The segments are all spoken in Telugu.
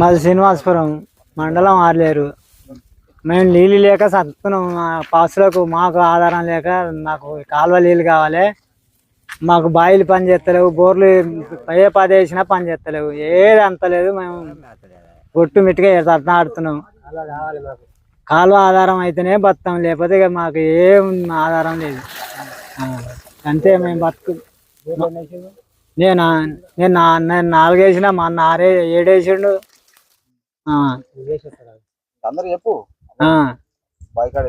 మాది శ్రీనివాసపురం మండలం ఆర్లేరు. మేము నీళ్ళు లేక సత్తున్నాం మా పాసులకు మాకు ఆధారం లేక మాకు కాలువ నీళ్ళు కావాలి. మాకు బాయిలు పని చేస్తలేవు బోర్లు ఏ పదే వేసినా పని చేస్తలేవు. ఏది అంతలేదు మేము గొట్టు మిట్టుగా ఆడుతున్నాం. కాలువ ఆధారం అయితేనే బతాం లేకపోతే ఇక మాకు ఏం ఆధారం లేదు. అంతే మేము బతుకు నేను నేను నా- నేను నాలుగేసిన మా అన్న ఆరే ఏడేసిండు. అందరు చెప్పు. బాయికాడ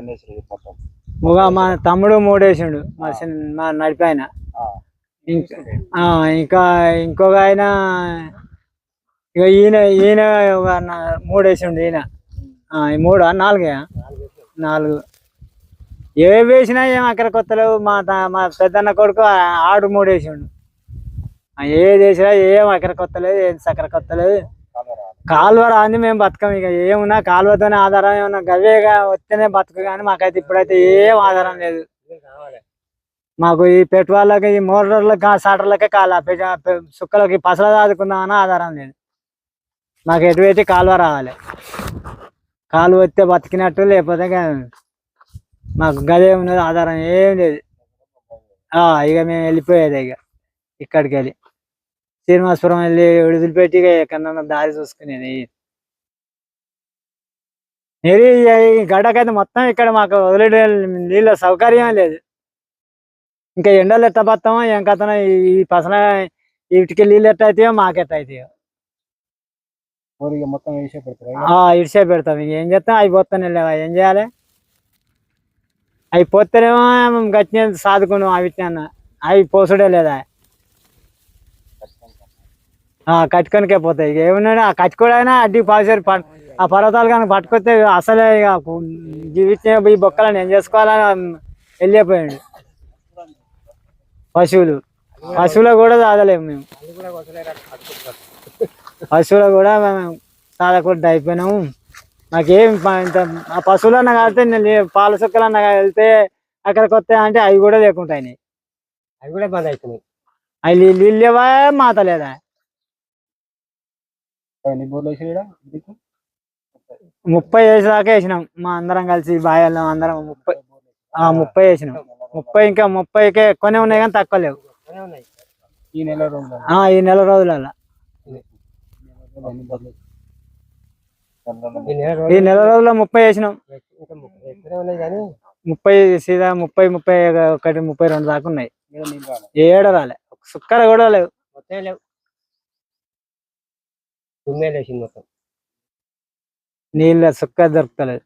మా తమ్ముడు మూడేసిండు మా చిన్న మా నడిపాయన. ఇంకా ఇంకొక ఆయన ఇక ఈయన ఈయన ఒక మూడేసిండు ఈయన. మూడా? నాలుగే? నాలుగు. ఏ వేసినా ఏం అక్కడ కొత్తలేవు. మా త- మా పెద్దన్న కొడుకు ఆడు మూడేసిండు. ఏది చేసినా ఏం అక్కడ కొత్తలేదు ఏం సక్కర కొత్తలేదు కాలువ కాలువ రాంది మేము బతకం ఇక. ఏమున్నా కాలువతోనే ఆధారం ఏమన్నా గవేగా వస్తేనే బతుకు కానీ మాకైతే ఇప్పుడైతే ఏం ఆధారం లేదు. మాకు ఈ పెట్టువాళ్ళకి ఈ మోటార్లకి సాటర్లకే కాల సుక్కలకి పసల దాదుకుందామని ఆధారం లేదు. మాకు ఎటువైతే కాలువ రావాలి. కాలువ వస్తే బతికినట్టు లేకపోతే మాకు గదే ఉన్నది ఆధారం ఏం లేదు. ఆ, ఇక మేము వెళ్ళిపోయేది ఇక. ఇక్కడికి వెళ్ళి. శ్రీనివాసపురం వెళ్ళి విడుదలపెట్టి ఎక్కడన్నా దారి చూసుకునేది ఇది ఈ గడ్డకైతే మొత్తం ఇక్కడ మాకు వదిలే నీళ్ళ సౌకర్యం లేదు. ఇంకా ఎండలు ఎట్ట బతామో ఏం కథనో ఈ పసల వీటికి నీళ్ళు ఎట్ట అవుతాయో మాకెట్ట అవుతాయో మొత్తం పెడతారు ఆ, ఇడిసే పెడతాం. ఇంక ఏం చేస్తాం? అవి పోతానే లేవా? ఏం చేయాలి? అవి పోతేనేమో గట్టిన సాదుకున్నాం అవి అవి పోసుడే లేదా? కట్టుకొనికే పోతాయి. ఇక ఏమన్నా ఆ కట్టుకోడైనా అడ్డి పాసారు ఆ పర్వతాలు కానీ పట్టుకొస్తే అసలే ఇక జీవితం ఈ బొక్కలను ఏం చేసుకోవాలని వెళ్ళిపోయాడు. పశువులు. పశువులు కూడా సాదలేము మేము. పశువులు కూడా మేము సాదకుండా అయిపోయినాము. నాకేం ఇంత ఆ పశువులన్నా కాబట్టి నేను పాల సుక్కలన్నా వెళ్తే అక్కడికి వస్తాయి అంటే అవి కూడా లేకుంటాయి అవి కూడా బంద్ అవుతున్నాయి అవి నీళ్ళు లేవా మాత లేదా? ఎన్ని బోర్లు? ఇంటికి? ముప్పై వేసేదాకా వేసినాం. మా అందరం కలిసి బాయల్లో అందరం ముప్పై ఆ ముప్పై వేసినాం. ముప్పై ఇంకా ముప్పైకే ఎక్కువనే ఉన్నాయి కానీ తక్కువ లేవు. ఈ నెల రోజులు ఆ, ఈ నెల రోజులలో ఈ నెల రోజుల్లో ముప్పై వేసినాం. ముప్పై కానీ ముప్పై సీదా ముప్పై ముప్పై ఒకటి ముప్పై రెండు దాకా ఉన్నాయి. ఏడ రాలే? సుక్కర కూడా లేవు. లేవు. తుమ్మేలు వేసింది మొత్తం నీళ్ళ సుక్క దొరుకుతలేదు